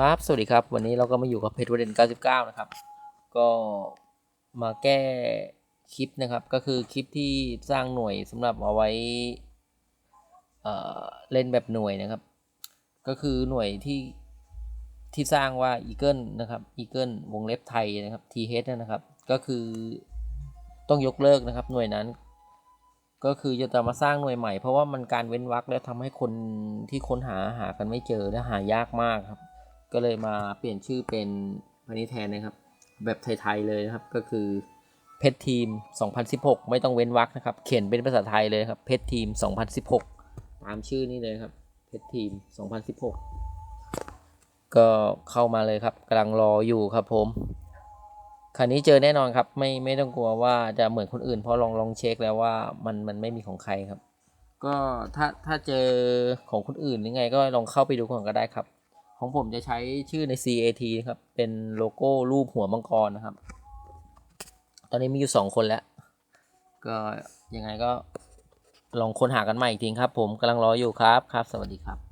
ครับ สวัสดีครับ วันนี้เราก็มาอยู่กับเพจวันเด่น99 นะครับ ก็มาแก้คลิปนะครับ ก็คือคลิปที่สร้างหน่วยสำหรับเอาไว้เเล่นแบบหน่วยนะครับ ก็คือหน่วยที่ที่สร้างว่า Eagle นะครับ Eagle วงเล็บไทยนะครับ TH นะครับ ก็คือต้องยกเลิกนะครับหน่วยนั้น ก็คือจะจะมาสร้างหน่วยใหม่ เพราะว่ามันการเว้นวรรคแล้วทำให้คนที่ค้นหาหากันไม่เจอและหายากมากครับ ก็เลยมาเปลี่ยนชื่อเป็นพันนี้แทนนะครับ แบบไทยๆเลยนะครับก็คือเพชรทีม 2016 ไม่ต้องเว้นวรรคนะครับ เขียนเป็นภาษาไทยเลยครับเพชรทีม 2016 ตามชื่อนี้เลยครับเพชรทีม 2016 ก็เข้ามาเลยครับกำลังรออยู่ครับผมคราวนี้เจอแน่นอนครับ ไม่ไม่ต้องกลัวว่าจะเหมือนคนอื่นเพราะลองลองเช็คแล้วว่ามันมันไม่มีของใครครับ ก็ถ้าถ้าเจอของคนอื่นยังไงก็ลองเข้าไปดูก่อนก็ได้ครับ ของผมจะใช้ชื่อใน CAT นะครับ เป็นโลโก้รูปหัวมังกรนะครับ ตอนนี้มีอยู่ 2 คนแล้ว ก็ยังไงก็ลองค้นหากันใหม่อีกทีครับ ผมกำลังรออยู่ครับครับ สวัสดีครับ